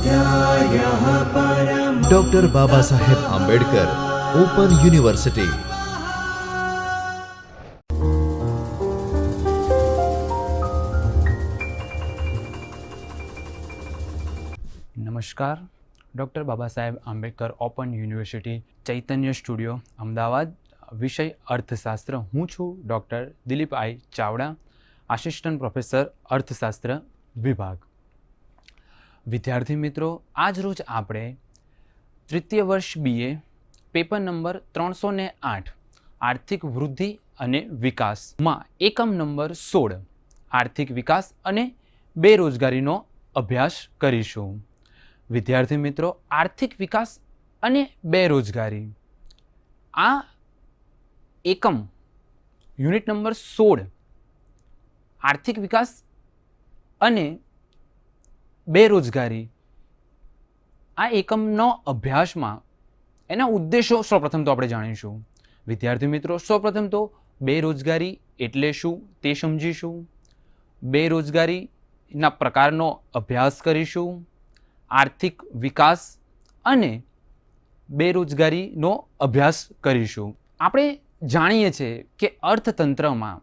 स्वाध्यायः परम doctor Baba Saheb Ambedkar open university નમસ્કાર doctor Baba Saheb Ambedkar open university Chaitanya studio Ahmedabad વિષય અર્થશાસ્ત્ર હું છું doctor Dilip I Chavda assistant professor અર્થશાસ્ત્ર વિભાગ વિદ્યાર્થી મિત્રો, આજ રોજ આપણે તૃતીય વર્ષ બીએ પેપર નંબર ત્રણસો ને આઠ, આર્થિક વૃદ્ધિ અને વિકાસમાં એકમ નંબર સોળ, આર્થિક વિકાસ અને બેરોજગારીનો અભ્યાસ કરીશું. વિદ્યાર્થી મિત્રો, આર્થિક વિકાસ અને બેરોજગારી. આ એકમ યુનિટ નંબર સોળ, આર્થિક વિકાસ અને બેરોજગારી. આ એકમનો અભ્યાસમાં એના ઉદ્દેશો સૌપ્રથમ તો આપણે જાણીશું. વિદ્યાર્થી મિત્રો, સૌપ્રથમ તો બેરોજગારી એટલે શું તે સમજીશું. બેરોજગારીના પ્રકારનો અભ્યાસ કરીશું, આર્થિક વિકાસ અને બેરોજગારીનો અભ્યાસ કરીશું. આપણે જાણીએ છીએ કે અર્થતંત્રમાં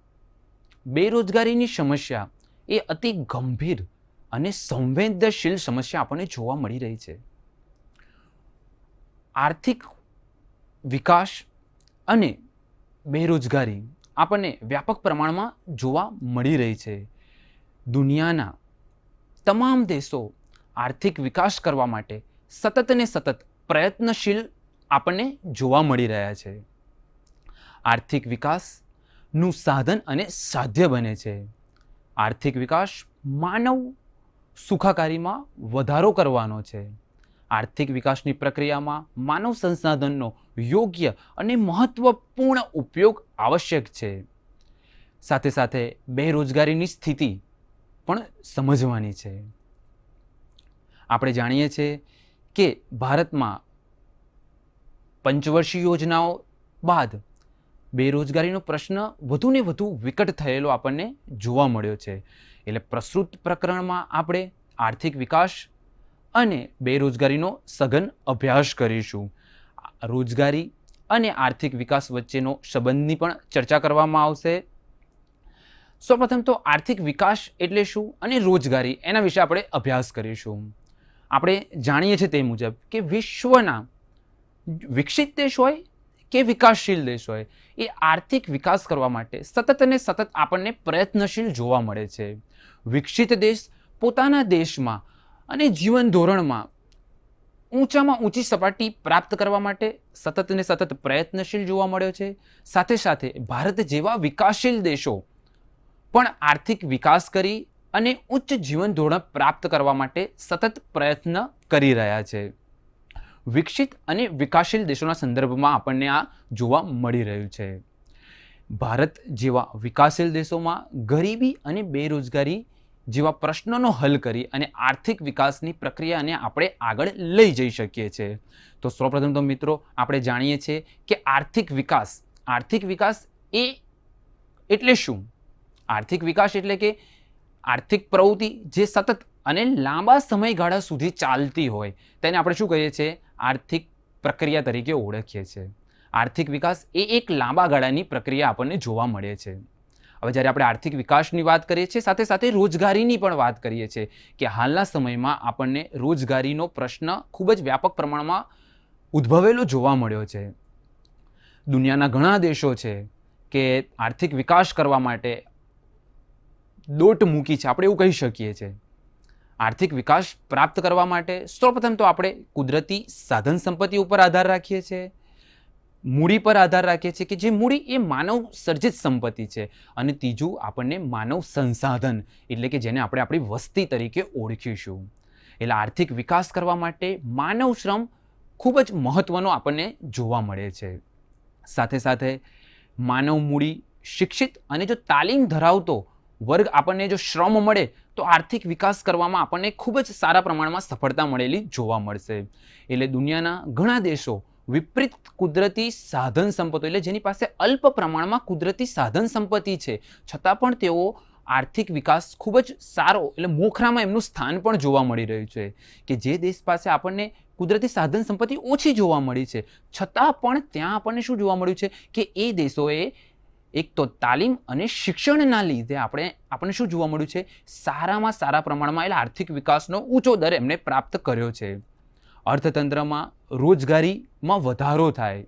બેરોજગારીની સમસ્યા એ અતિ ગંભીર અને સંવેદનશીલ સમસ્યા આપણને જોવા મળી રહી છે. આર્થિક વિકાસ અને બેરોજગારી આપણને વ્યાપક પ્રમાણમાં જોવા મળી રહી છે. દુનિયાના તમામ દેશો આર્થિક વિકાસ કરવા માટે સતત ને સતત પ્રયત્નશીલ આપણને જોવા મળી રહ્યા છે. આર્થિક વિકાસનું સાધન અને સાધ્ય બને છે. આર્થિક વિકાસ માનવ સુખાકારીમાં વધારો કરવાનો છે. આર્થિક વિકાસની પ્રક્રિયામાં માનવ સંસાધનનો યોગ્ય અને મહત્વપૂર્ણ ઉપયોગ આવશ્યક છે. સાથે સાથે બેરોજગારીની સ્થિતિ પણ સમજવાની છે. આપણે જાણીએ છીએ કે ભારતમાં પંચવર્ષીય યોજનાઓ બાદ બેરોજગારીનો પ્રશ્ન વધુને વધુ વિકટ થયેલો આપણને જોવા મળ્યો છે. એટલે પ્રસ્તુત પ્રકરણમાં આપણે આર્થિક વિકાસ અને બેરોજગારીનો સઘન અભ્યાસ કરીશું. રોજગારી અને આર્થિક વિકાસ વચ્ચેનો સંબંધની પણ ચર્ચા કરવામાં આવશે. સૌપ્રથમ તો આર્થિક વિકાસ એટલે શું અને રોજગારી, એના વિશે આપણે અભ્યાસ કરીશું. આપણે જાણીએ છીએ તે મુજબ કે વિશ્વના વિકસિત દેશ હોય કે વિકાસશીલ દેશોએ એ આર્થિક વિકાસ કરવા માટે સતત અને સતત આપણને પ્રયત્નશીલ જોવા મળે છે. વિકસિત દેશ પોતાના દેશમાં અને જીવન ધોરણમાં ઊંચામાં ઊંચી સપાટી પ્રાપ્ત કરવા માટે સતત ને સતત પ્રયત્નશીલ જોવા મળ્યો છે. સાથે સાથે ભારત જેવા વિકાસશીલ દેશો પણ આર્થિક વિકાસ કરી અને ઉચ્ચ જીવન ધોરણ પ્રાપ્ત કરવા માટે સતત પ્રયત્ન કરી રહ્યા છે. વિકસિત અને વિકાસશીલ દેશોના સંદર્ભમાં આપણને આ જોવા મળી રહ્યું છે. ભારત જેવા વિકાસશીલ દેશોમાં ગરીબી અને બેરોજગારી જેવા પ્રશ્નોનો હલ કરી અને આર્થિક વિકાસની પ્રક્રિયાને આપણે આગળ લઈ જઈ શકીએ છીએ તો સૌપ્રથમ તો મિત્રો, આપણે જાણીએ છીએ કે આર્થિક વિકાસ આર્થિક વિકાસ એ એટલે શું? આર્થિક વિકાસ એટલે કે આર્થિક પ્રવૃત્તિ જે સતત અને લાંબા સમયગાળા સુધી ચાલતી હોય. તેને આપણે શું કહીએ છીએ? આર્થિક પ્રક્રિયા તરીકે ઓળખીએ છીએ. આર્થિક વિકાસ એ એક લાંબા ગાળાની પ્રક્રિયા આપણને જોવા મળે છે. હવે જ્યારે આપણે આર્થિક વિકાસની વાત કરીએ છીએ, સાથે સાથે રોજગારીની પણ વાત કરીએ છીએ કે હાલના સમયમાં આપણને રોજગારીનો પ્રશ્ન ખૂબ જ વ્યાપક પ્રમાણમાં ઉદ્ભવેલો જોવા મળ્યો છે. દુનિયાના ઘણા દેશો છે કે આર્થિક વિકાસ કરવા માટે દોટ મૂકી છે. આપણે એવું કહી શકીએ છીએ. આર્થિક વિકાસ પ્રાપ્ત કરવા માટે સૌપ્રથમ તો આપણે કુદરતી સાધન સંપત્તિ ઉપર આધાર રાખીએ છીએ. મૂડી પર આધાર રાખીએ છીએ કે જે મૂડી એ માનવ સર્જિત સંપત્તિ છે અને ત્રીજું આપણને માનવ સંસાધન એટલે કે જેને આપણે આપણી વસ્તી તરીકે ઓળખીશું. એટલે આર્થિક વિકાસ કરવા માટે માનવ શ્રમ ખૂબ જ મહત્ત્વનો આપણને જોવા મળે છે. સાથે સાથે માનવ મૂડી શિક્ષિત અને જો તાલીમ ધરાવતો વર્ગ આપણને જો શ્રમ મળે તો આર્થિક વિકાસ કરવામાં આપણને ખૂબ જ સારા પ્રમાણમાં સફળતા મળેલી જોવા મળશે. એટલે દુનિયાના ઘણા દેશો વિપરીત કુદરતી સાધન સંપત્તિ, એટલે જેની પાસે અલ્પ પ્રમાણમાં કુદરતી સાધન સંપત્તિ છે, છતાં પણ તેઓ આર્થિક વિકાસ ખૂબ જ સારો, એટલે મોખરામાં એમનું સ્થાન પણ જોવા મળી રહ્યું છે કે જે દેશ પાસે આપણને કુદરતી સાધન સંપત્તિ ઓછી જોવા મળી છે. છતાં પણ ત્યાં આપણને શું જોવા મળ્યું છે કે એ દેશોએ એક તો તાલીમ અને શિક્ષણના લીધે આપણે, આપણને શું જોવા મળ્યું છે? સારામાં સારા પ્રમાણમાં એટલે આર્થિક વિકાસનો ઊંચો દર એમને પ્રાપ્ત કર્યો છે. અર્થતંત્રમાં રોજગારીમાં વધારો થાય.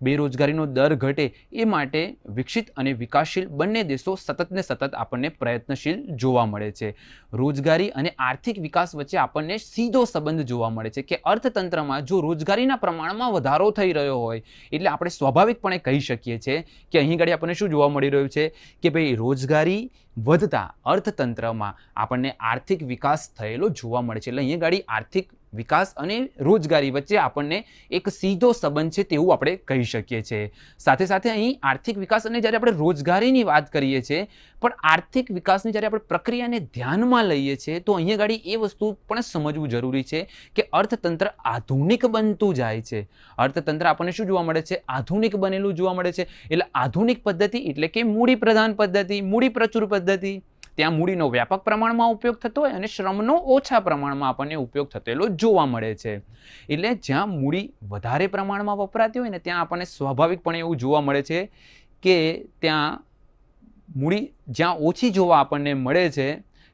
બેરોજગારીનો દર ઘટે એ માટે વિકસિત અને વિકાસશીલ બંને દેશો સતત ને સતત આપણને પ્રયત્નશીલ જોવા મળે છે. રોજગારી અને આર્થિક વિકાસ વચ્ચે આપણને સીધો સંબંધ જોવા મળે છે કે અર્થતંત્રમાં જો રોજગારીના પ્રમાણમાં વધારો થઈ રહ્યો હોય, એટલે આપણે સ્વાભાવિકપણે કહી શકીએ છીએ કે અહીં ઘડી આપણને શું જોવા મળી રહ્યું છે? કે ભાઈ રોજગારી વધતા અર્થતંત્રમાં આપણને આર્થિક વિકાસ થયેલો જોવા મળે છે. એટલે અહીંયા ગાડી આર્થિક વિકાસ અને રોજગારી વચ્ચે આપણને એક સીધો સંબંધ છે તેવું આપણે કહી શકીએ છીએ. સાથે સાથે અહીં આર્થિક વિકાસ અને જ્યારે આપણે રોજગારીની વાત કરીએ છીએ, પણ આર્થિક વિકાસની જ્યારે આપણે પ્રક્રિયાને ધ્યાનમાં લઈએ છીએ, તો અહીંયા ગાડી એ વસ્તુ પણ સમજવું જરૂરી છે કે અર્થતંત્ર આધુનિક બનતું જાય છે. અર્થતંત્ર આપણને શું જોવા મળે છે? આધુનિક બનેલું જોવા મળે છે. એટલે આધુનિક પદ્ધતિ એટલે કે મૂડી પ્રધાન પદ્ધતિ મૂડી પ્રચુર પદ્ધતિ. ત્યાં મૂડીનો વ્યાપક પ્રમાણમાં ઉપયોગ થતો હોય અને શ્રમનો ઓછા પ્રમાણમાં આપણને ઉપયોગ થતેલો જોવા મળે છે. એટલે જ્યાં મૂડી વધારે પ્રમાણમાં વપરાતી હોય ને ત્યાં આપણને સ્વાભાવિકપણે એવું જોવા મળે છે કે ત્યાં મૂડી જ્યાં ઓછી જોવા આપણને મળે છે,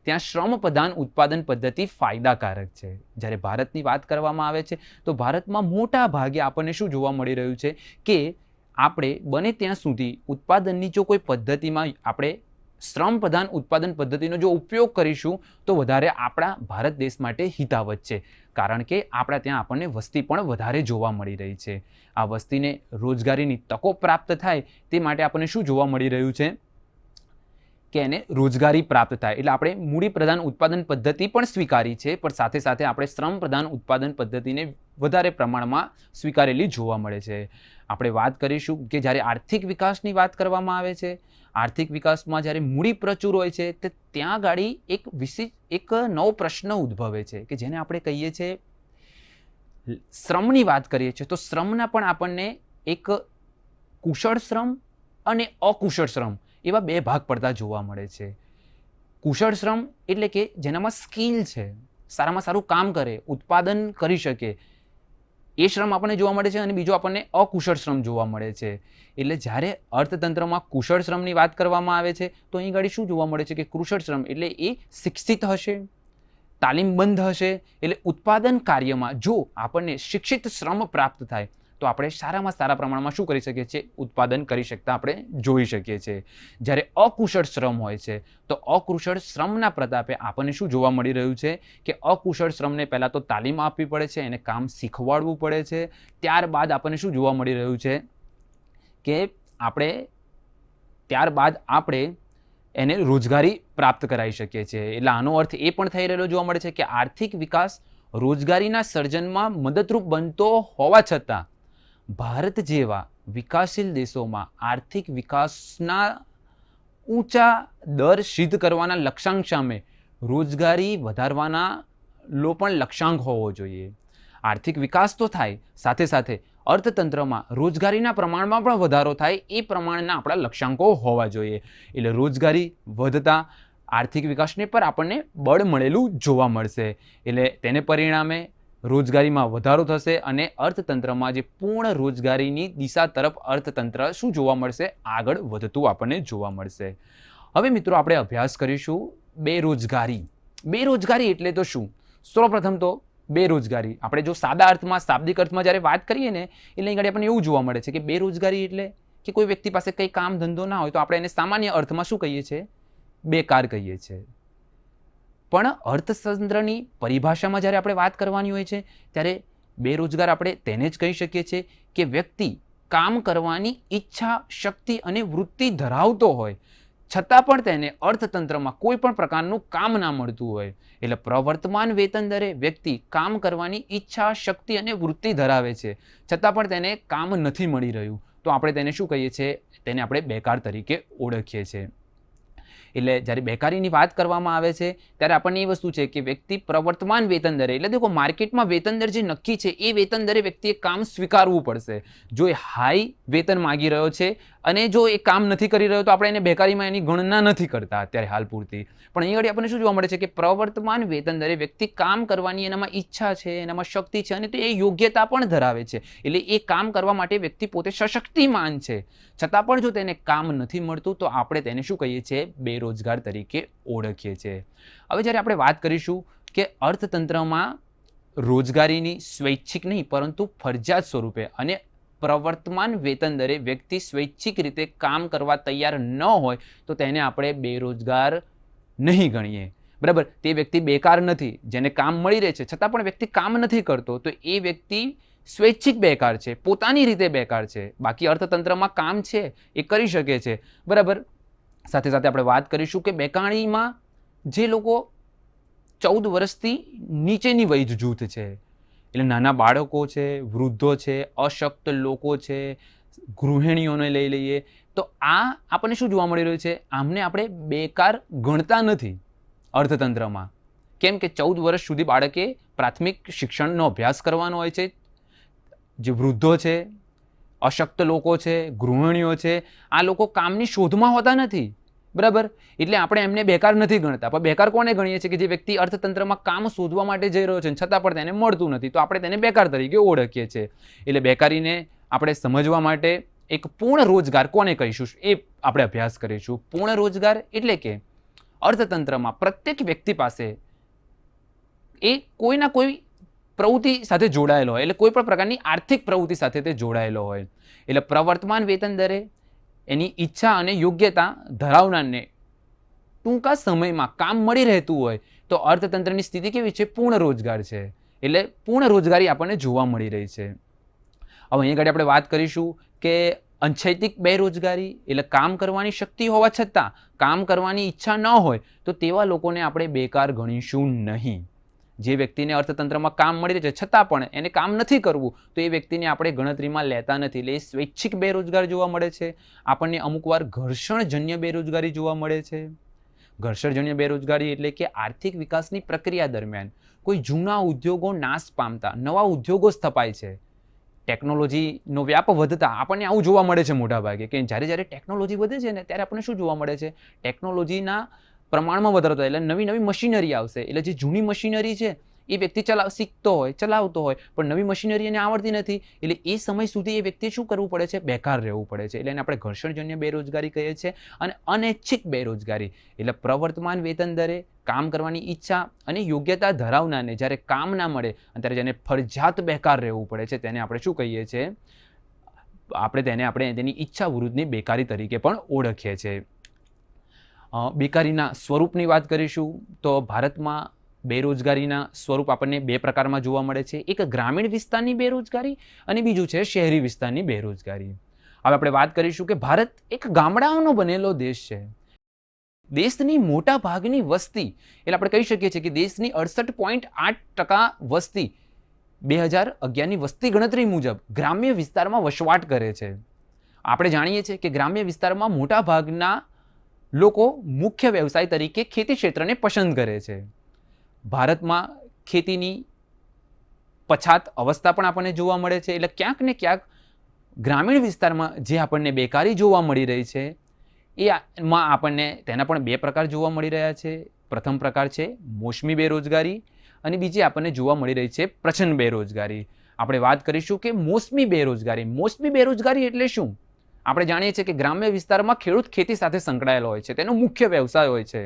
ત્યાં શ્રમ પ્રધાન ઉત્પાદન પદ્ધતિ ફાયદાકારક છે. જ્યારે ભારતની વાત કરવામાં આવે છે, તો ભારતમાં મોટા ભાગે આપણને શું જોવા મળી રહ્યું છે કે આપણે બને ત્યાં સુધી ઉત્પાદનની જો કોઈ પદ્ધતિમાં આપણે શ્રમ પ્રધાન ઉત્પાદન પદ્ધતિનો જો ઉપયોગ કરીશું, તો વધારે આપણા ભારત દેશ માટે હિતાવત છે. કારણ કે આપણા ત્યાં આપણને વસ્તી પણ વધારે જોવા મળી રહી છે. આ વસ્તીને રોજગારીની તકો પ્રાપ્ત થાય તે માટે આપણને શું જોવા મળી રહ્યું છે? કે એને રોજગારી પ્રાપ્ત થાય. એટલે આપણે મૂડી પ્રધાન ઉત્પાદન પદ્ધતિ પણ સ્વીકારી છે, પણ સાથે સાથે આપણે શ્રમ પ્રધાન ઉત્પાદન પદ્ધતિને વધારે પ્રમાણમાં સ્વીકારેલી જોવા મળે છે. આપણે વાત કરીશું કે જ્યારે આર્થિક વિકાસની વાત કરવામાં આવે છે આર્થિક વિકાસમાં જ્યારે મૂડી પ્રચુર હોય છે, તે ત્યાં ગાડી એક વિશેષ એક નવો પ્રશ્ન ઉદ્ભવે છે, કે જેને આપણે કહીએ છીએ શ્રમની વાત કરીએ છીએ. તો શ્રમના પણ આપણને એક કુશળ શ્રમ અને અકુશળ શ્રમ એવા બે ભાગ પડતા જોવા મળે છે. કુશળ શ્રમ એટલે કે જેનામાં સ્કિલ છે. સારામાં સારું કામ કરે, ઉત્પાદન કરી શકે એ શ્રમ આપણને જોવા મળે છે અને બીજો આપણને અકુશળ શ્રમ જોવા મળે છે. એટલે જ્યારે અર્થતંત્રમાં કુશળ શ્રમની વાત કરવામાં આવે છે, તો અહીં ગાડી શું જોવા મળે છે કે કુશળ શ્રમ એટલે એ શિક્ષિત હશે, તાલીમબંધ હશે, એટલે ઉત્પાદન કાર્યમાં જો આપણને શિક્ષિત શ્રમ પ્રાપ્ત થાય તો આપણે સારામાં સારા પ્રમાણમાં શું કરી શકીએ છીએ? ઉત્પાદન કરી શકતા આપણે જોઈ શકીએ છીએ. જ્યારે અકુશળ શ્રમ હોય છે, તો અકુશળ શ્રમના પ્રતાપે આપણને શું જોવા મળી રહ્યું છે? કે અકુશળ શ્રમને પહેલાં તો તાલીમ આપવી પડે છે, એને કામ શીખવાડવું પડે છે. ત્યારબાદ આપણને શું જોવા મળી રહ્યું છે? કે આપણે ત્યારબાદ આપણે એને રોજગારી પ્રાપ્ત કરાવી શકીએ છીએ. એટલે આનો અર્થ એ પણ થઈ રહેલો જોવા મળે છે કે આર્થિક વિકાસ રોજગારીના સર્જનમાં મદદરૂપ બનતો હોવા છતાં ભારત જેવા વિકાસશીલ દેશોમાં આર્થિક વિકાસના ઊંચા દર સિદ્ધ કરવાના લક્ષ્યાંક સામે રોજગારી વધારવાના લો પણ લક્ષ્યાંક હોવો જોઈએ. આર્થિક વિકાસ તો થાય, સાથે સાથે અર્થતંત્રમાં રોજગારીના પ્રમાણમાં પણ વધારો થાય એ પ્રમાણના આપણા લક્ષ્યાંકો હોવા જોઈએ. એટલે રોજગારી વધતા આર્થિક વિકાસને પર આપણને બળ મળેલું જોવા મળશે. એટલે તેને પરિણામે રોજગારીમાં વધારો થશે અને અર્થતંત્રમાં જે પૂર્ણ રોજગારીની દિશા તરફ અર્થતંત્ર શું જોવા મળશે, આગળ વધતું આપણને જોવા મળશે. હવે મિત્રો આપણે અભ્યાસ કરીશું બેરોજગારી. બેરોજગારી એટલે તો શું? સૌપ્રથમ તો બેરોજગારી. આપણે જો સાદા અર્થમાં, શાબ્દિક અર્થમાં જ્યારે વાત કરીએ ને, એટલે અહીં આપણને એવું જોવા મળે છે કે બેરોજગારી એટલે કે કોઈ વ્યક્તિ પાસે કંઈ કામ ધંધો ના હોય તો આપણે એને સામાન્ય અર્થમાં શું કહીએ છીએ? બેકાર કહીએ છીએ. પણ અર્થતંત્રની પરિભાષામાં જ્યારે આપણે વાત કરવાની હોય છે, ત્યારે બેરોજગાર આપણે તેને જ કહી શકીએ છીએ કે વ્યક્તિ કામ કરવાની ઈચ્છા, શક્તિ અને વૃત્તિ ધરાવતો હોય, છતાં પણ તેને અર્થતંત્રમાં કોઈ પણ પ્રકારનું કામ ના મળતું હોય. એટલે પ્રવર્તમાન વેતન દરે વ્યક્તિ કામ કરવાની ઈચ્છા, શક્તિ અને વૃત્તિ ધરાવે છે, છતાં પણ તેને કામ નથી મળી રહ્યું. તો આપણે તેને શું કહીએ છીએ? તેને આપણે બેકાર તરીકે ઓળખીએ છીએ. એટલે જ્યારે બેકારીની વાત કરવામાં આવે છે, ત્યારે આપણને એ વસ્તુ છે કે વ્યક્તિ પ્રવર્તમાન વેતન દરે, એટલે દેખો માર્કેટમાં વેતન દર જે નક્કી છે, એ વેતન દરે વ્યક્તિએ કામ સ્વીકારવું પડશે. જો એ હાઈ વેતન માગી રહ્યો છે અને જો એ કામ નથી કરી રહ્યો તો આપણે એને બેકારીમાં એની ગણના નથી કરતા અત્યારે હાલ પૂરતી. પણ અહીં આગળ આપણને શું જોવા મળે છે કે પ્રવર્તમાન વેતન દરે વ્યક્તિ કામ કરવાની એનામાં ઈચ્છા છે, એનામાં શક્તિ છે અને તે એ યોગ્યતા પણ ધરાવે છે. એટલે એ કામ કરવા માટે વ્યક્તિ પોતે સશક્તિમાન છે. છતાં પણ જો તેને કામ નથી મળતું તો આપણે તેને શું કહીએ છીએ? બેરોજગાર તરીકે ઓળખીએ છીએ. હવે જ્યારે આપણે વાત કરીશું કે અર્થતંત્રમાં રોજગારીની સ્વૈચ્છિક નહીં પરંતુ ફરજિયાત સ્વરૂપે અને પ્રવર્તમાન વેતન દરે વ્યક્તિ સ્વૈચ્છિક રીતે કામ કરવા તૈયાર ન હોય, તો તેને આપણે બેરોજગાર નહીં ગણીએ. બરાબર? તે વ્યક્તિ બેકાર નથી, જેને કામ મળી રહે છે. છતાં પણ વ્યક્તિ કામ નથી કરતો, તો એ વ્યક્તિ સ્વૈચ્છિક બેકાર છે, પોતાની રીતે બેકાર છે. બાકી અર્થતંત્રમાં કામ છે, એ કરી શકે છે. બરાબર? સાથે સાથે આપણે વાત કરીશું કે બેકાણીમાં જે લોકો ચૌદ વર્ષથી નીચેની વય જૂથ છે. એટલે નાના બાળકો છે, વૃદ્ધો છે, અશક્ત લોકો છે, ગૃહિણીઓને લઈ લઈએ, તો આ આપણને શું જોવા મળી રહ્યું છે? આમને આપણે બેકાર ગણતા નથી અર્થતંત્રમાં. કેમ કે ચૌદ વર્ષ સુધી બાળકે પ્રાથમિક શિક્ષણનો અભ્યાસ કરવાનો હોય છે. જે વૃદ્ધો છે, અશક્ત લોકો છે, ગૃહિણીઓ છે, આ લોકો કામની શોધમાં હોતા નથી. બરાબર? એટલે આપણે એમને બેકાર નથી ગણતા. પણ બેકાર કોને ગણીએ છીએ કે જે વ્યક્તિ અર્થતંત્રમાં કામ શોધવા માટે જઈ રહ્યો છે છતાં પણ તેને મળતું નથી, તો આપણે તેને બેકાર તરીકે ઓળખીએ છીએ. એટલે બેકારીને આપણે સમજવા માટે એક પૂર્ણ રોજગાર કોને કહીશું એ આપણે અભ્યાસ કરીશું. પૂર્ણ રોજગાર એટલે કે અર્થતંત્રમાં પ્રત્યેક વ્યક્તિ પાસે એ કોઈના કોઈ પ્રવૃત્તિ સાથે જોડાયેલો હોય, એટલે કોઈ પણ પ્રકારની આર્થિક પ્રવૃત્તિ સાથે તે જોડાયેલો હોય. એટલે પ્રવર્તમાન વેતન દરે એની ઈચ્છા અને યોગ્યતા ધરાવનારને ટૂંકા સમયમાં કામ મળી રહેતું હોય, તો અર્થતંત્રની સ્થિતિ કેવી છે? પૂર્ણ રોજગાર છે. એટલે પૂર્ણ રોજગારી આપણને જોવા મળી રહી છે. હવે અહીં આગળ આપણે વાત કરીશું કે અંશૈતિક બેરોજગારી, એટલે કામ કરવાની શક્તિ હોવા છતાં કામ કરવાની ઈચ્છા ન હોય, તો તેવા લોકોને આપણે બેકાર ગણીશું નહીં. જે વ્યક્તિને અર્થતંત્રમાં કામ મળી રહે છે, છતાં પણ એને કામ નથી કરવું, તો એ વ્યક્તિને આપણે ગણતરીમાં લેતા નથી. એટલે એ સ્વૈચ્છિક બેરોજગાર જોવા મળે છે. આપણને અમુકવાર ઘર્ષણજન્ય બેરોજગારી જોવા મળે છે. ઘર્ષણજન્ય બેરોજગારી એટલે કે આર્થિક વિકાસની પ્રક્રિયા દરમિયાન કોઈ જૂના ઉદ્યોગો નાશ પામતા, નવા ઉદ્યોગો સ્થપાય છે. ટેકનોલોજીનો વ્યાપ વધતા આપણને આવું જોવા મળે છે મોટાભાગે કે જ્યારે જ્યારે ટેકનોલોજી વધે છે ને ત્યારે આપણને શું જોવા મળે છે? ટેકનોલોજીના પ્રમાણમાં વધારો થાય. એટલે નવી નવી મશીનરી આવશે. એટલે જે જૂની મશીનરી છે, એ વ્યક્તિ ચલાવ શીખતો હોય, ચલાવતો હોય, પણ નવી મશીનરી એને આવડતી નથી. એટલે એ સમય સુધી એ વ્યક્તિએ શું કરવું પડે છે? બેકાર રહેવું પડે છે. એટલે એને આપણે ઘર્ષણજન્ય બેરોજગારી કહીએ છીએ અને અનૈચ્છિક બેરોજગારી. એટલે પ્રવર્તમાન વેતન દરે કામ કરવાની ઈચ્છા અને યોગ્યતા ધરાવનારને જ્યારે કામ ના મળે, ત્યારે જેને ફરજિયાત બેકાર રહેવું પડે છે, તેને આપણે શું કહીએ છીએ? આપણે તેને, આપણે તેની ઈચ્છા વિરુદ્ધની બેકારી તરીકે પણ ઓળખીએ છીએ. બેકારીના સ્વરૂપની વાત કરીશું તો ભારતમાં બેરોજગારીના સ્વરૂપ આપણને બે પ્રકારમાં જોવા મળે છે. એક ગ્રામીણ વિસ્તારની બેરોજગારી અને બીજું છે શહેરી વિસ્તારની બેરોજગારી. હવે આપણે વાત કરીશું કે ભારત એક ગામડાઓનો બનેલો દેશ છે. દેશની મોટા ભાગની વસ્તી, એટલે આપણે કહી શકીએ છીએ કે દેશની અડસઠ પોઈન્ટ આઠ ટકા વસ્તી બે હજાર અગિયારની વસ્તી ગણતરી મુજબ ગ્રામ્ય વિસ્તારમાં વસવાટ કરે છે. આપણે જાણીએ છીએ કે ગ્રામ્ય વિસ્તારમાં મોટા ભાગના લોકો મુખ્ય વ્યવસાય તરીકે ખેતી ક્ષેત્રને પસંદ કરે છે. ભારતમાં ખેતીની પછાત અવસ્થા પણ આપણને જોવા મળે છે. એટલે ક્યાંક ને ક્યાંક ગ્રામીણ વિસ્તારમાં જે આપણને બેકારી જોવા મળી રહી છે, એ માં આપણને તેના પણ બે પ્રકાર જોવા મળી રહ્યા છે. પ્રથમ પ્રકાર છે મોસમી બેરોજગારી અને બીજી આપણને જોવા મળી રહી છે પ્રચંડ બેરોજગારી. આપણે વાત કરીશું કે મોસમી બેરોજગારી. મોસમી બેરોજગારી એટલે શું? આપણે જાણીએ છીએ કે ગ્રામ્ય વિસ્તારમાં ખેડૂત ખેતી સાથે સંકળાયેલો હોય છે, તેનો મુખ્ય વ્યવસાય હોય છે.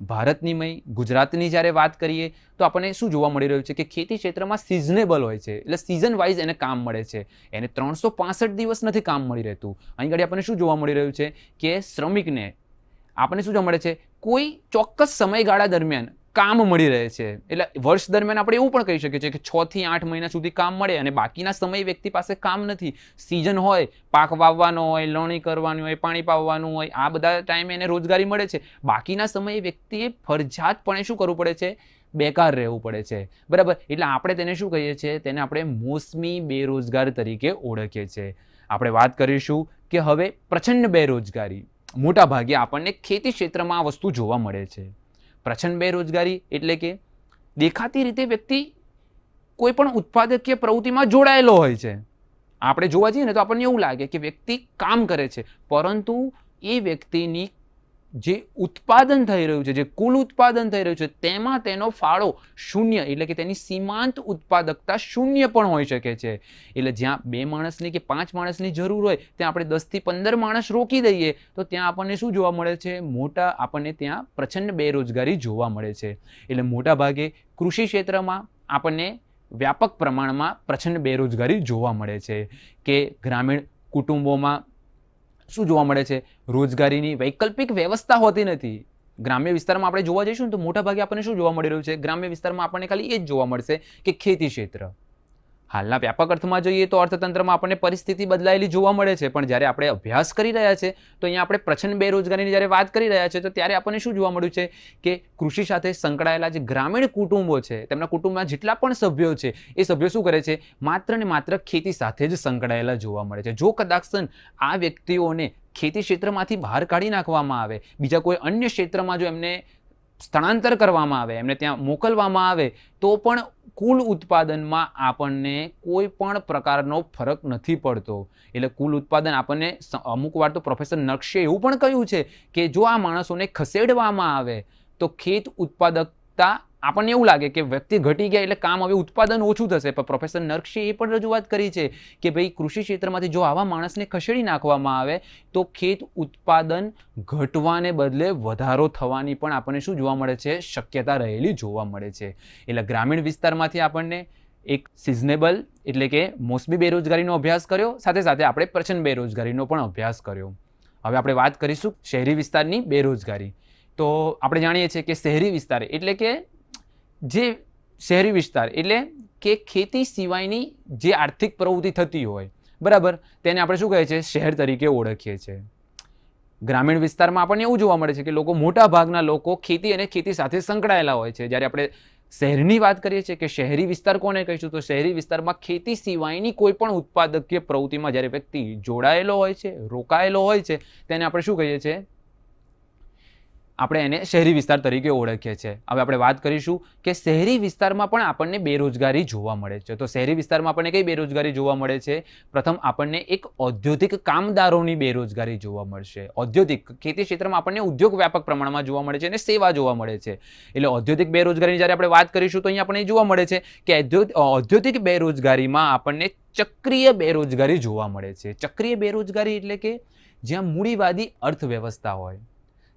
ભારતની મય, ગુજરાતની જ્યારે વાત કરીએ, તો આપણને શું જોવા મળી રહ્યું છે કે ખેતી ક્ષેત્રમાં સિઝનેબલ હોય છે, એટલે સિઝન વાઇઝ એને કામ મળે છે. એને ત્રણસો પાસઠ દિવસ નથી કામ મળી રહેતું. અહીં ઘડી આપણને શું જોવા મળી રહ્યું છે કે શ્રમિકને આપણને શું જોવા મળે છે? કોઈ ચોક્કસ સમયગાળા દરમિયાન કામ મળી રહે છે. એટલે વર્ષ દરમિયાન આપણે એવું પણ કહી શકીએ છીએ કે છ થી આઠ મહિના સુધી કામ મળે અને બાકીના સમય વ્યક્તિ પાસે કામ નથી. સિઝન હોય, પાક વાવવાનો હોય લણણી કરવાની હોય, પાણી પાવવાનું હોય, આ બધા ટાઈમે એને રોજગારી મળે છે. બાકીના સમયે વ્યક્તિએ ફરજિયાતપણે શું કરવું પડે છે? બેકાર રહેવું પડે છે. બરાબર? એટલે આપણે તેને શું કહીએ છીએ? તેને આપણે મોસમી બેરોજગાર તરીકે ઓળખીએ છીએ. આપણે વાત કરીશું કે હવે પ્રચંડ બેરોજગારી. મોટાભાગે આપણને ખેતી ક્ષેત્રમાં આ વસ્તુ જોવા મળે છે. પ્રચંડ બેરોજગારી એટલે કે દેખાતી રીતે વ્યક્તિ કોઈ પણ ઉત્પાદકીય પ્રવૃત્તિમાં જોડાયેલો હોય છે. આપણે જોવા જઈએ ને તો આપણને એવું લાગે કે વ્યક્તિ કામ કરે છે. પરંતુ એ વ્યક્તિની જે ઉત્પાદન થઈ રહ્યું છે, જે કુલ ઉત્પાદન થઈ રહ્યું છે, તેમાં તેનો ફાળો શૂન્ય, એટલે કે તેની સીમાંત ઉત્પાદકતા શૂન્ય પણ હોઈ શકે છે. એટલે જ્યાં બે માણસની કે પાંચ માણસની જરૂર હોય, ત્યાં આપણે દસથી પંદર માણસ રોકી દઈએ, તો ત્યાં આપણને શું જોવા મળે છે? મોટા આપણને ત્યાં પ્રચંડ બેરોજગારી જોવા મળે છે. એટલે મોટા ભાગે કૃષિ ક્ષેત્રમાં આપણને વ્યાપક પ્રમાણમાં પ્રચંડ બેરોજગારી જોવા મળે છે. કે ગ્રામીણ કુટુંબોમાં શું જોવા મળે છે? રોજગારીની વૈકલ્પિક વ્યવસ્થા હોતી નથી. ગ્રામ્ય વિસ્તારમાં આપણે જોવા જઈશું ને તો મોટાભાગે આપણને શું જોવા મળી રહ્યું છે? ગ્રામ્ય વિસ્તારમાં આપણને ખાલી એ જ જોવા મળશે કે ખેતી ક્ષેત્ર. હાલના વ્યાપક અર્થમાં જોઈએ તો અર્થતંત્રમાં આપણને પરિસ્થિતિ બદલાયેલી જોવા મળે છે. પણ જ્યારે આપણે અભ્યાસ કરી રહ્યા છે, તો અહીંયા આપણે પ્રચંડ બેરોજગારીની જ્યારે વાત કરી રહ્યા છે, તો ત્યારે આપણને શું જોવા મળ્યું છે કે કૃષિ સાથે સંકળાયેલા જે ગ્રામીણ કુટુંબો છે, તેમના કુટુંબમાં જેટલા પણ સભ્યો છે, એ સભ્યો શું કરે છે? માત્ર ને માત્ર ખેતી સાથે જ સંકળાયેલા જોવા મળે છે. જો કદાચ આ વ્યક્તિઓને ખેતી ક્ષેત્રમાંથી બહાર કાઢી નાખવામાં આવે, બીજા કોઈ અન્ય ક્ષેત્રમાં જો એમને સ્થળાંતર કરવામાં આવે, એમને ત્યાં મોકલવામાં આવે, તો પણ કુલ ઉત્પાદનમાં આપણને કોઈ પણ પ્રકારનો ફરક નથી પડતો. એટલે કુલ ઉત્પાદન આપણને અમુક વાર તો પ્રોફેસર નકશે એવું પણ કહ્યું છે કે જો આ માણસોને ખસેડવામાં આવે, તો ખેત ઉત્પાદકતા આપણને એવું લાગે કે વ્યક્તિ ઘટી ગયા એટલે કામ હવે ઉત્પાદન ઓછું થશે. પણ પ્રોફેસર નર્કશે એ પણ રજૂઆત કરી છે કે ભાઈ કૃષિ ક્ષેત્રમાંથી જો આવા માણસને ખસેડી નાખવામાં આવે, તો ખેત ઉત્પાદન ઘટવાને બદલે વધારો થવાની પણ આપણને શું જોવા મળે છે? શક્યતા રહેલી જોવા મળે છે. એટલે ગ્રામીણ વિસ્તારમાંથી આપણને એક સિઝનેબલ એટલે કે મોસમી બેરોજગારીનો અભ્યાસ કર્યો, સાથે સાથે આપણે પ્રચંડ બેરોજગારીનો પણ અભ્યાસ કર્યો. હવે આપણે વાત કરીશું શહેરી વિસ્તારની બેરોજગારી. તો આપણે જાણીએ છીએ કે શહેરી વિસ્તાર એટલે કે જે શહેરી વિસ્તાર એટલે કે ખેતી સિવાયની જે આર્થિક પ્રવૃત્તિ થતી હોય, બરાબર? તેને આપણે શું કહે છે? શહેર તરીકે ઓળખીએ છીએ ગ્રામીણ વિસ્તારમાં આપણને એવું જોવા મળે છે કે લોકો મોટા ભાગના લોકો ખેતી અને ખેતી સાથે સંકળાયેલા હોય છે. જ્યારે આપણે શહેરની વાત કરીએ છીએ કે શહેરી વિસ્તાર કોને કહીશું? તો શહેરી વિસ્તારમાં ખેતી સિવાયની કોઈ પણ ઉત્પાદકીય પ્રવૃત્તિમાં જ્યારે વ્યક્તિ જોડાયેલો હોય છે, રોકાયેલો હોય છે, તેને આપણે શું કહીએ છીએ? આપણે એને શહેરી વિસ્તાર તરીકે ઓળખીએ છીએ. હવે આપણે વાત કરીશું કે શહેરી વિસ્તારમાં પણ આપણને બેરોજગારી જોવા મળે છે. તો શહેરી વિસ્તારમાં આપણને કઈ બેરોજગારી જોવા મળે છે? પ્રથમ આપણને એક ઔદ્યોગિક કામદારોની બેરોજગારી જોવા મળશે. ઔદ્યોગિક ખેતી ક્ષેત્રમાં આપણને ઉદ્યોગ વ્યાપક પ્રમાણમાં જોવા મળે છે અને સેવા જોવા મળે છે. એટલે ઔદ્યોગિક બેરોજગારીની જ્યારે આપણે વાત કરીશું તો અહીંયા આપણને જોવા મળે છે કે ઔદ્યોગિક બેરોજગારીમાં આપણને ચક્રીય બેરોજગારી જોવા મળે છે. ચક્રીય બેરોજગારી એટલે કે જ્યાં મૂડીવાદી અર્થવ્યવસ્થા હોય.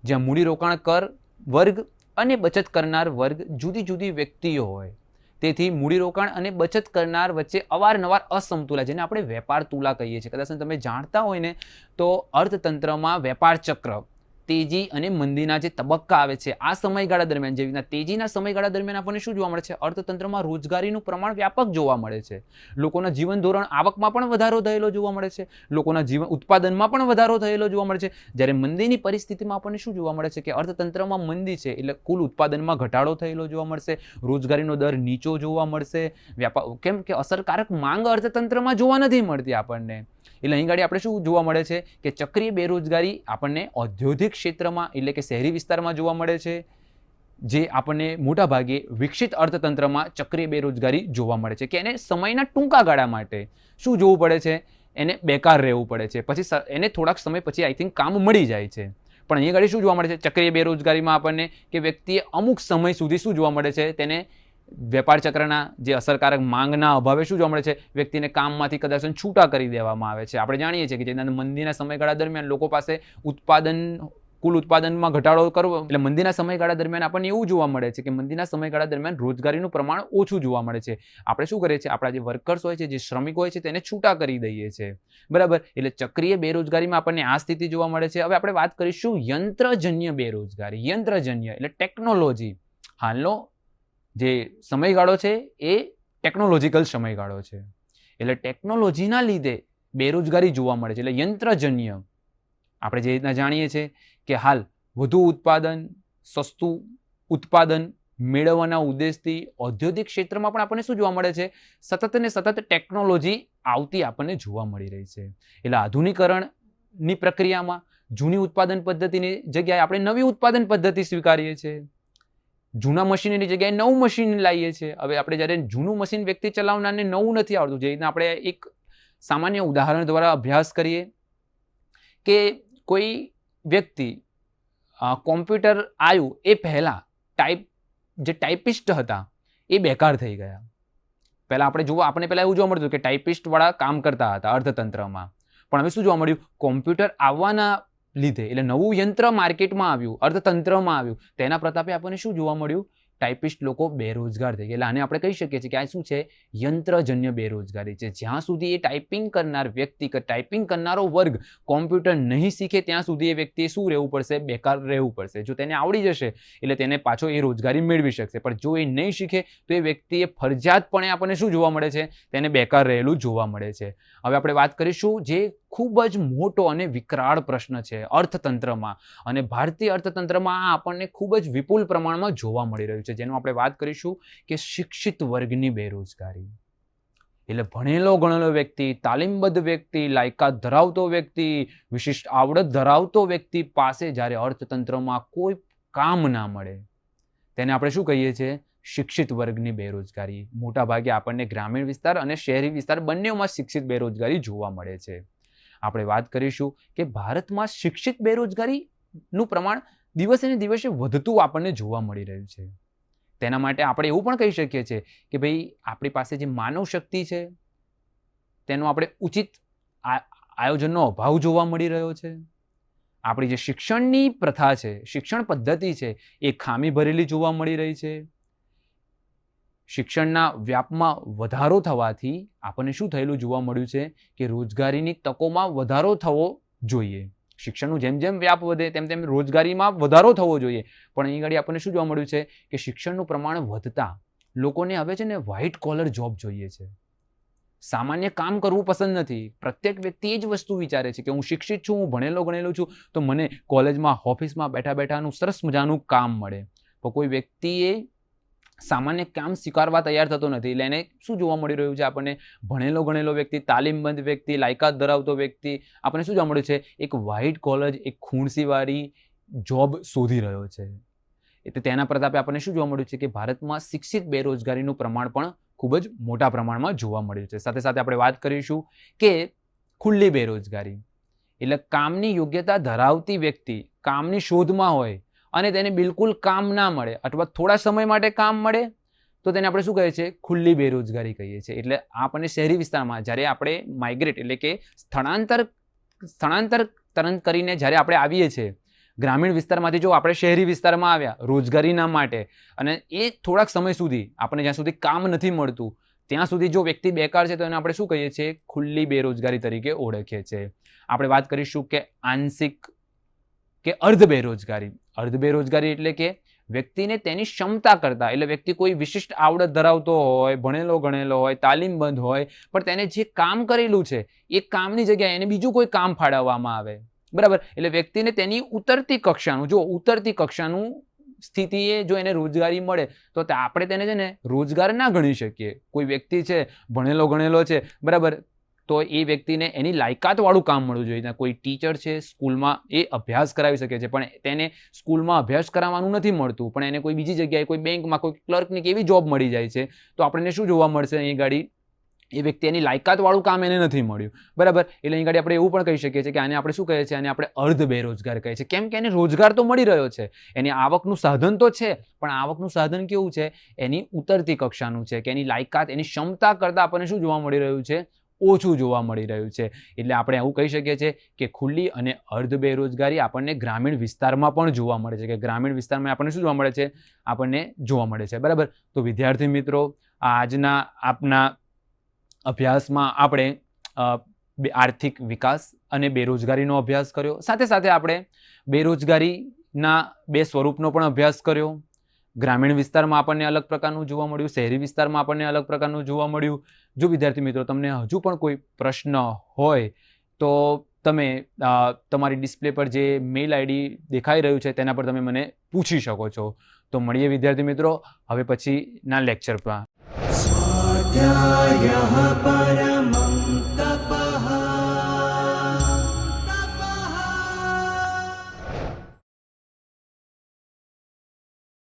જ્યાં મૂડીરોકાણ કર વર્ગ અને બચત કરનાર વર્ગ જુદી જુદી વ્યક્તિઓ હોય. તેથી મૂડીરોકાણ અને બચત કરનાર વચ્ચે અવારનવાર અસમતુલા, જેને આપણે વેપાર તુલા કહીએ છીએ. કદાચ તમે જાણતા હોય ને, તો અર્થતંત્રમાં વેપાર ચક્ર તેજી અને મંદીના જે તબક્કા આવે છે, આ સમયગાળા દરમિયાન જેવી રીતના તેજીના સમયગાળા દરમિયાન આપણને શું જોવા મળે છે? અર્થતંત્રમાં રોજગારીનું પ્રમાણ વ્યાપક જોવા મળે છે. લોકોના જીવન ધોરણ આવકમાં પણ વધારો થયેલો જોવા મળે છે. લોકોના જીવન ઉત્પાદનમાં પણ વધારો થયેલો જોવા મળે છે. જ્યારે મંદીની પરિસ્થિતિમાં આપણને શું જોવા મળે છે કે અર્થતંત્રમાં મંદી છે, એટલે કુલ ઉત્પાદનમાં ઘટાડો થયેલો જોવા મળશે, રોજગારીનો દર નીચો જોવા મળશે વ્યાપાર કેમ કે અસરકારક માંગ અર્થતંત્રમાં જોવા નથી મળતી આપણને. એટલે અહીં ગાડી આપણે શું જોવા મળે છે કે ચક્રીય બેરોજગારી આપણને ઔદ્યોગિક ક્ષેત્રમાં એટલે કે શહેરી વિસ્તારમાં જોવા મળે છે, જે આપણને મોટાભાગે વિકસિત અર્થતંત્રમાં ચક્રીય બેરોજગારી જોવા મળે છે. કે એને સમયના ટૂંકા ગાળા માટે શું જોવું પડે છે? એને બેકાર રહેવું પડે છે. પછી એને થોડાક સમય પછી આઈ થિંક કામ મળી જાય છે. પણ અહીંયા ગાડી શું જોવા મળે છે? ચક્રીય બેરોજગારીમાં આપણને કે વ્યક્તિએ અમુક સમય સુધી શું જોવા મળે છે? તેને વેપાર ચક્રના જે અસરકારક માંગના અભાવે શું જોવા મળે છે? વ્યક્તિને કામમાંથી કદાચ છૂટા કરી દેવામાં આવે છે. આપણે જાણીએ છીએ કે જેના મંદીના સમયગાળા દરમિયાન લોકો પાસે ઉત્પાદન, કુલ ઉત્પાદનમાં ઘટાડો કરવો, એટલે મંદીના સમયગાળા દરમિયાન આપણને એવું જોવા મળે છે કે મંદીના સમયગાળા દરમિયાન રોજગારીનું પ્રમાણ ઓછું જોવા મળે છે. આપણે શું કરીએ છીએ? આપણા જે વર્કર્સ હોય છે, જે શ્રમિક હોય છે, તેને છૂટા કરી દઈએ છીએ બરાબર? એટલે ચક્રીય બેરોજગારીમાં આપણને આ સ્થિતિ જોવા મળે છે. હવે આપણે વાત કરીશું યંત્રજન્ય બેરોજગારી. યંત્રજન્ય એટલે ટેકનોલોજી. હાલનો જે સમયગાળો છે એ ટેકનોલોજીકલ સમયગાળો છે. એટલે ટેકનોલોજીના લીધે બેરોજગારી જોવા મળે છે. એટલે યંત્રજન્ય, આપણે જે રીતના જાણીએ છીએ કે હાલ વધુ ઉત્પાદન, સસ્તું ઉત્પાદન મેળવવાના ઉદ્દેશથી ઔદ્યોગિક ક્ષેત્રમાં પણ આપણને શું જોવા મળે છે? સતત ને સતત ટેકનોલોજી આવતી આપણને જોવા મળી રહી છે. એટલે આધુનિકરણની પ્રક્રિયામાં જૂની ઉત્પાદન પદ્ધતિની જગ્યાએ આપણે નવી ઉત્પાદન પદ્ધતિ સ્વીકારીએ છીએ. જૂના મશીનની જગ્યાએ નવું મશીન લાવીએ છીએ. હવે આપણે જ્યારે જૂનું મશીન વ્યક્તિ ચલાવનારને નવું નથી આવડતું, જે રીતના આપણે એક સામાન્ય ઉદાહરણ દ્વારા અભ્યાસ કરીએ કે કોઈ વ્યક્તિ કોમ્પ્યુટર આવ્યું એ પહેલાં ટાઈપ, જે ટાઈપિસ્ટ હતા, એ બેકાર થઈ ગયા. પહેલાં આપણે જોવા આપણે પહેલાં એવું જોવા મળતું કે ટાઈપિસ્ટવાળા કામ કરતા હતા અર્થતંત્રમાં. પણ હવે શું જોવા મળ્યું? કોમ્પ્યુટર આવવાના લીધે. એટલે નવું યંત્ર માર્કેટમાં આવ્યું, અર્થતંત્રમાં આવ્યું, તેના પ્રતાપે આપણને શું જોવા મળ્યું? ટાઈપિસ્ટ લોકો બેરોજગાર થઈ ગયા. એટલે આને આપણે કહી શકીએ છીએ કે આ શું છે? યંત્રજન્ય બેરોજગારી છે. જ્યાં સુધી એ ટાઈપિંગ કરનાર વ્યક્તિ કે ટાઈપિંગ કરનારો વર્ગ કોમ્પ્યુટર નહીં શીખે, ત્યાં સુધી એ વ્યક્તિએ શું રહેવું પડશે? બેકાર રહેવું પડશે. જો તેને આવડી જશે, એટલે તેને પાછો એ રોજગારી મેળવી શકશે. પણ જો એ નહીં શીખે, તો એ વ્યક્તિએ ફરજિયાતપણે આપણને શું જોવા મળે છે? તેને બેકાર રહેલું જોવા મળે છે. હવે આપણે વાત કરીશું જે ખૂબ જ મોટો અને વિકરાળ પ્રશ્ન છે અર્થતંત્રમાં. અને ભારતીય અર્થતંત્રમાં આ આપણને ખૂબ જ વિપુલ પ્રમાણમાં જોવા મળી રહ્યું છે. જેનું આપણે વાત કરીશું કે શિક્ષિત વર્ગની બેરોજગારી. એટલે ભણેલો, ગણેલો વ્યક્તિ, તાલીમબદ્ધ વ્યક્તિ, લાયકાત ધરાવતો વ્યક્તિ, વિશિષ્ટ આવડત ધરાવતો વ્યક્તિ પાસે જ્યારે અર્થતંત્રમાં કોઈ કામ ના મળે, તેને આપણે શું કહીએ છીએ? શિક્ષિત વર્ગની બેરોજગારી. મોટાભાગે આપણને ગ્રામીણ વિસ્તાર અને શહેરી વિસ્તાર બંનેમાં શિક્ષિત બેરોજગારી જોવા મળે છે. આપણે વાત કરીશું કે ભારતમાં શિક્ષિત બેરોજગારીનું પ્રમાણ દિવસે ને દિવસે વધતું આપણને જોવા મળી રહ્યું છે. તેના માટે આપણે એવું પણ કહી શકીએ છીએ કે ભાઈ, આપણી પાસે જે માનવ શક્તિ છે, તેનો આપણે ઉચિત આયોજનનો અભાવ જોવા મળી રહ્યો છે. આપણી જે શિક્ષણની પ્રથા છે, શિક્ષણ પદ્ધતિ છે, એ ખામી ભરેલી જોવા મળી રહી છે. શિક્ષણના વ્યાપમાં વધારો થવાથી આપણને શું થયેલું જોવા મળ્યું છે કે રોજગારીની તકોમાં વધારો થવો જોઈએ. શિક્ષણનું જેમ જેમ વ્યાપ વધે તેમ તેમ રોજગારીમાં વધારો થવો જોઈએ. પણ અહીં આગળ આપણને શું જોવા મળ્યું છે કે શિક્ષણનું પ્રમાણ વધતા લોકોને હવે છે ને વ્હાઇટ કોલર જોબ જોઈએ છે. સામાન્ય કામ કરવું પસંદ નથી. પ્રત્યેક વ્યક્તિ એ જ વસ્તુ વિચારે છે કે હું શિક્ષિત છું, હું ભણેલો ગણેલો છું, તો મને કોલેજમાં, ઓફિસમાં બેઠા બેઠાનું સરસ મજાનું કામ મળે. તો કોઈ વ્યક્તિએ સામાન્ય કામ સ્વીકારવા તૈયાર થતો નથી. એટલે એને શું જોવા મળી રહ્યું છે? આપણને ભણેલો ગણેલો વ્યક્તિ, તાલીમબંધ વ્યક્તિ, લાયકાત ધરાવતો વ્યક્તિ, આપણને શું જોવા મળ્યું છે? એક વ્હાઇટ કોલર એક ખૂણસીવાળી જોબ શોધી રહ્યો છે. એટલે તેના પ્રતાપે આપણને શું જોવા મળ્યું છે? કે ભારતમાં શિક્ષિત બેરોજગારીનું પ્રમાણ પણ ખૂબ જ મોટા પ્રમાણમાં જોવા મળ્યું છે. સાથે સાથે આપણે વાત કરીશું કે ખુલ્લી બેરોજગારી. એટલે કામની યોગ્યતા ધરાવતી વ્યક્તિ, કામની શોધમાં હોય અને તેને બિલકુલ કામ ના મળે અથવા થોડા સમય માટે કામ મળે, તો તેને આપણે શું કહીએ છીએ ખુલ્લી બેરોજગારી કહીએ છીએ. એટલે આપણને શહેરી વિસ્તારમાં જ્યારે આપણે માઇગ્રેટ એટલે કે સ્થળાંતર સ્થળાંતર તરણ કરીને જ્યારે આપણે આવીએ છીએ, ગ્રામીણ વિસ્તારમાંથી જો આપણે શહેરી વિસ્તારમાં આવ્યા, રોજગારીના માટે, અને એ થોડાક સમય સુધી આપણે જ્યાં સુધી કામ નથી મળતું, ત્યાં સુધી જો વ્યક્તિ બેકાર છે તો એને આપણે શું કહીએ છીએ? ખુલ્લી બેરોજગારી તરીકે ઓળખીએ છીએ. આપણે વાત કરીશું કે આંશિક કે અર્ધ બેરોજગારી. અર્ધ બેરોજગારી એટલે કે વ્યક્તિને તેની ક્ષમતા કરતાં. એટલે વ્યક્તિ કોઈ વિશિષ્ટ આવડત ધરાવતો હોય, ભણેલો ગણેલો હોય, તાલીમબંધ હોય, પણ તેને જે કામ કરેલું છે, એ કામની જગ્યાએ એને બીજું કોઈ કામ ફાળવવામાં આવે. બરાબર? એટલે વ્યક્તિને તેની ઉતરતી કક્ષાનું, જો ઉતરતી કક્ષાનું સ્થિતિએ જો એને રોજગારી મળે તો આપણે તેને છે ને રોજગાર ના ગણી શકીએ. કોઈ વ્યક્તિ છે, ભણેલો ગણેલો છે, બરાબર? તો એ વ્યક્તિને એની લાયકાતવાળું કામ મળવું જોઈએ. કોઈ ટીચર છે, સ્કૂલમાં એ અભ્યાસ કરાવી શકે છે, પણ તેને સ્કૂલમાં અભ્યાસ કરાવવાનું નથી મળતું. પણ એને કોઈ બીજી જગ્યાએ, કોઈ બેંકમાં, કોઈ ક્લર્કની કેવી જોબ મળી જાય છે, તો આપણને શું જોવા મળશે અહીં ગાડી? એ વ્યક્તિ એની લાયકાતવાળું કામ એને નથી મળ્યું. બરાબર? એટલે અહીં ગાડી આપણે એવું પણ કહી શકીએ છીએ કે આને આપણે શું કહીએ છીએ આને આપણે અર્ધ બેરોજગાર કહીએ છીએ કેમ કે એને રોજગાર તો મળી રહ્યો છે. એની આવકનું સાધન તો છે, પણ આવકનું સાધન કેવું છે? એની ઉતરતી કક્ષાનું છે, કે એની લાયકાત, એની ક્ષમતા કરતાં આપણને શું જોવા મળી રહ્યું છે? ઓછું જોવા મળી રહ્યું છે. એટલે આપણે એવું કહી શકીએ છીએ કે ખુલ્લી અને અર્ધ બેરોજગારી આપણને ગ્રામીણ વિસ્તારમાં પણ જોવા મળે છે. કે ગ્રામીણ વિસ્તારમાં આપણને શું જોવા મળે છે? આપણને જોવા મળે છે. બરાબર? તો વિદ્યાર્થી મિત્રો, આજના આપના અભ્યાસમાં આપણે આર્થિક વિકાસ અને બેરોજગારીનો અભ્યાસ કર્યો. સાથે સાથે આપણે બેરોજગારીના બે સ્વરૂપનો પણ અભ્યાસ કર્યો. ગ્રામીણ વિસ્તારમાં આપણને અલગ પ્રકારનું જોવા મળ્યું, શહેરી વિસ્તારમાં આપણને અલગ પ્રકારનું જોવા મળ્યું. જો વિદ્યાર્થી મિત્રો, તમને હજુ પણ કોઈ પ્રશ્ન હોય, તો તમે તમારી ડિસ્પ્લે પર જે મેઇલ આઈડી દેખાઈ રહ્યું છે, તેના પર તમે મને પૂછી શકો છો. તો મળીએ વિદ્યાર્થી મિત્રો, હવે પછીના લેક્ચરમાં